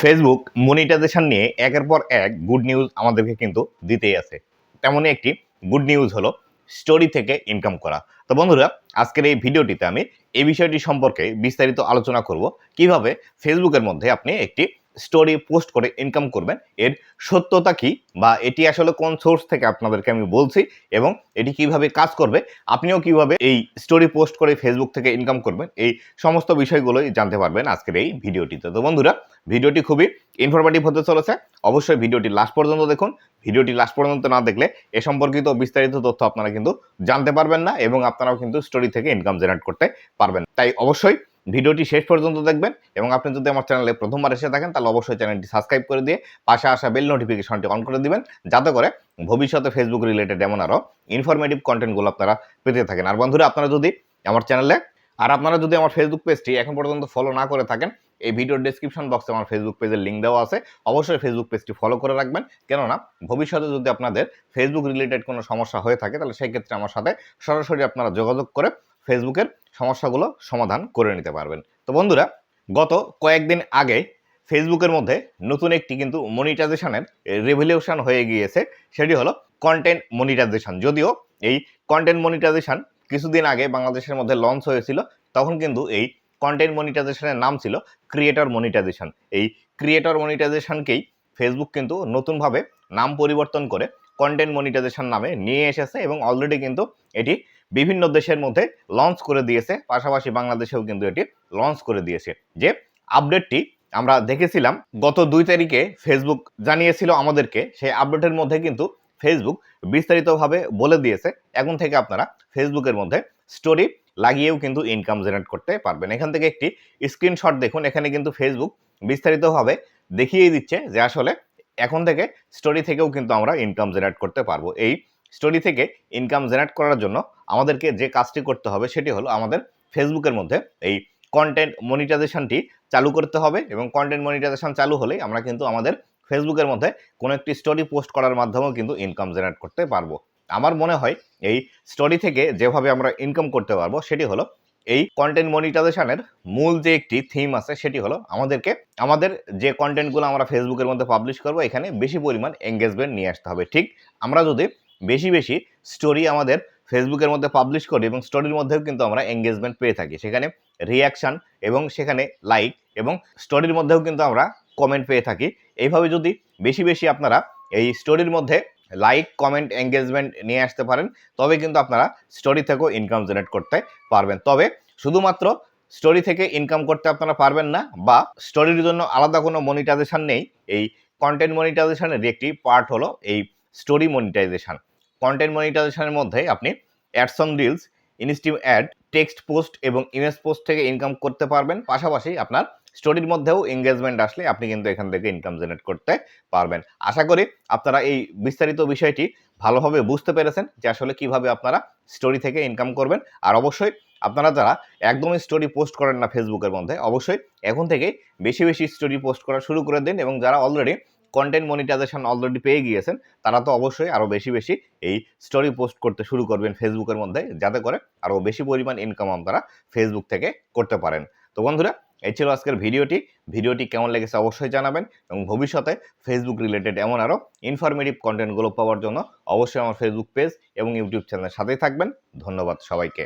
Facebook monetization নিয়ে একের পর এক গুড নিউজ আমাদেরকে কিন্তু দিতেই আছে। তেমনই একটি গুড নিউজ হলো স্টোরি থেকে ইনকাম করা। তো বন্ধুরা, আজকের এই ভিডিওটিতে আমি এই বিষয়টি সম্পর্কে বিস্তারিত আলোচনা করব। কীভাবে ফেসবুকের মধ্যে আপনি একটি স্টোরি পোস্ট করে ইনকাম করবেন, এর সত্যতা কি বা এটি আসলে কোন সোর্স থেকে আপনাদেরকে আমি বলছি এবং এটি কীভাবে কাজ করবে, আপনিও কীভাবে এই স্টোরি পোস্ট করে ফেসবুক থেকে ইনকাম করবেন, এই সমস্ত বিষয়গুলোই জানতে পারবেন আজকের এই ভিডিওটিতে। তো বন্ধুরা, ভিডিওটি খুবই ইনফরমেটিভ হতে চলেছে, অবশ্যই ভিডিওটি লাস্ট পর্যন্ত দেখুন, ভিডিওটি লাস্ট পর্যন্ত না দেখলে এ সম্পর্কিত বিস্তারিত তথ্য আপনারা কিন্তু জানতে পারবেন না এবং আপনারাও কিন্তু স্টোরি থেকে ইনকাম জেনারেট করতে পারবেন। তাই অবশ্যই ভিডিওটি শেষ পর্যন্ত দেখবেন এবং আপনি যদি আমার চ্যানেলে প্রথমবার এসে থাকেন, তাহলে অবশ্যই চ্যানেলটি সাবস্ক্রাইব করে দিয়ে পাশে আসা বেল নোটিফিকেশনটি অন করে দিবেন, যাতে করে ভবিষ্যতে ফেসবুক রিলেটেড এমন আরও ইনফরমেটিভ কন্টেন্টগুলো আপনারা পেতে থাকেন। আর বন্ধুরা, আপনারা যদি আমার চ্যানেলে, আর আপনারা যদি আমার ফেসবুক পেজটি এখন পর্যন্ত ফলো না করে থাকেন, এই ভিডিওর ডেসক্রিপশন বক্সে আমার ফেসবুক পেজের লিঙ্ক দেওয়া আছে। অবশ্যই ফেসবুক পেজটি ফলো করে রাখবেন। কেননা, ভবিষ্যতে যদি আপনাদের ফেসবুক রিলেটেড কোনো সমস্যা হয়ে থাকে, তাহলে সেই ক্ষেত্রে আমার সাথে সরাসরি আপনারা যোগাযোগ করে ফেসবুকের সমস্যাগুলো সমাধান করে নিতে পারবেন। তো বন্ধুরা, গত কয়েকদিন আগে ফেসবুকের মধ্যে নতুন একটি কিন্তু মনিটাইজেশনের রেভলিউশন হয়ে গিয়েছে, সেটি হলো কন্টেন্ট মনিটাইজেশন যদিও এই কন্টেন্ট মনিটাইজেশন কিছুদিন আগে বাংলাদেশের মধ্যে লঞ্চ হয়েছিল, তখন কিন্তু এই কন্টেন্ট মনিটাইজেশনের নাম ছিল ক্রিয়েটর মনিটাইজেশন এই ক্রিয়েটর মনিটাইজেশনকেই ফেসবুক কিন্তু নতুনভাবে নাম পরিবর্তন করে কন্টেন্ট মনিটাইজেশন নামে নিয়ে এসেছে এবং অলরেডি কিন্তু এটি বিভিন্ন দেশের মধ্যে লঞ্চ করে দিয়েছে, পাশাপাশি বাংলাদেশেও কিন্তু এটি লঞ্চ করে দিয়েছে। যে আপডেটটি আমরা দেখেছিলাম, গত দুই তারিখে ফেসবুক জানিয়েছিল আমাদেরকে, সেই আপডেটের মধ্যে কিন্তু ফেসবুক বিস্তারিতভাবে বলে দিয়েছে। এখন থেকে আপনারা ফেসবুকের মধ্যে স্টোরি লাগিয়েও কিন্তু ইনকাম জেনারেট করতে পারবেন। এখান থেকে একটি স্ক্রিনশট দেখুন, এখানে কিন্তু ফেসবুক বিস্তারিতভাবে দেখিয়ে দিচ্ছে যে আসলে এখন থেকে স্টোরি থেকেও কিন্তু আমরা ইনকাম জেনারেট করতে পারব। এই স্টোরি থেকে ইনকাম জেনারেট করার জন্য আমাদেরকে যে কাজটি করতে হবে সেটি হলো আমাদের ফেসবুকের মধ্যে এই কন্টেন্ট মনিটাইজেশনটি চালু করতে হবে এবং কন্টেন্ট মনিটাইজেশন চালু হলেই আমরা কিন্তু আমাদের ফেসবুকের মধ্যে কোনো একটি স্টোরি পোস্ট করার মাধ্যমেও কিন্তু ইনকাম জেনারেট করতে পারব। আমার মনে হয় এই স্টোরি থেকে যেভাবে আমরা ইনকাম করতে পারব সেটি হলো এই কন্টেন্ট মনিটাইজেশনের মূল যে একটি থিম আছে সেটি হলো আমাদেরকে আমাদের যে কন্টেন্টগুলো আমরা ফেসবুকের মধ্যে পাবলিশ করব এখানে বেশি পরিমাণ এঙ্গেজমেন্ট নিয়ে আসতে হবে। ঠিক আমরা যদি বেশি বেশি স্টোরি আমাদের ফেসবুকের মধ্যে পাবলিশ করি এবং স্টোরির মধ্যেও কিন্তু আমরা এঙ্গেজমেন্ট পেয়ে থাকি। সেখানে রিয়াকশান এবং সেখানে লাইক এবং স্টোরির মধ্যেও কিন্তু আমরা কমেন্ট পেয়ে থাকি। এইভাবে যদি বেশি বেশি আপনারা এই স্টোরির মধ্যে লাইক কমেন্ট এঙ্গেজমেন্ট নিয়ে আসতে পারেন, তবে কিন্তু আপনারা স্টোরি থেকেও ইনকাম জেনারেট করতে পারবেন। তবে শুধুমাত্র স্টোরি থেকে ইনকাম করতে আপনারা পারবেন না বা স্টোরির জন্য আলাদা কোনো মনিটাইজেশান নেই। এই কন্টেন্ট মনিটাইজেশানের একটি পার্ট হলো এই স্টোরি মনিটাইজেশন কন্টেন্ট মনিটাইজেশনের মধ্যে আপনি ads on reels instream ad text post এবং ইমেজ পোস্ট থেকে ইনকাম করতে পারবেন। পাশাপাশি আপনার স্টোরির মধ্যেও এঙ্গেজমেন্ট আসলে আপনি কিন্তু এখান থেকে ইনকাম জেনারেট করতে পারবেন। আশা করি আপনারা এই বিস্তারিত বিষয়টি ভালোভাবে বুঝতে পেরেছেন যে আসলে কীভাবে আপনারা স্টোরি থেকে ইনকাম করবেন। আর অবশ্যই আপনারা যারা একদমই স্টোরি পোস্ট করেন না ফেসবুকের মধ্যে, অবশ্যই এখন থেকে বেশি বেশি স্টোরি পোস্ট করা শুরু করে দিন এবং যারা অলরেডি কন্টেন্ট মনিটাইজেশন অলরেডি পেয়ে গিয়েছেন, তারা তো অবশ্যই আরও বেশি বেশি এই স্টোরি পোস্ট করতে শুরু করবেন ফেসবুকের মধ্যে, যাতে করে আরও বেশি পরিমাণ ইনকাম আপনারা ফেসবুক থেকে করতে পারেন। তো বন্ধুরা, এই ছিল আজকের ভিডিওটি। ভিডিওটি কেমন লেগেছে অবশ্যই জানাবেন এবং ভবিষ্যতে ফেসবুক রিলেটেড এমন আরও ইনফরমেটিভ কন্টেন্টগুলো পাওয়ার জন্য অবশ্যই আমার ফেসবুক পেজ এবং ইউটিউব চ্যানেলের সাথেই থাকবেন। ধন্যবাদ সবাইকে।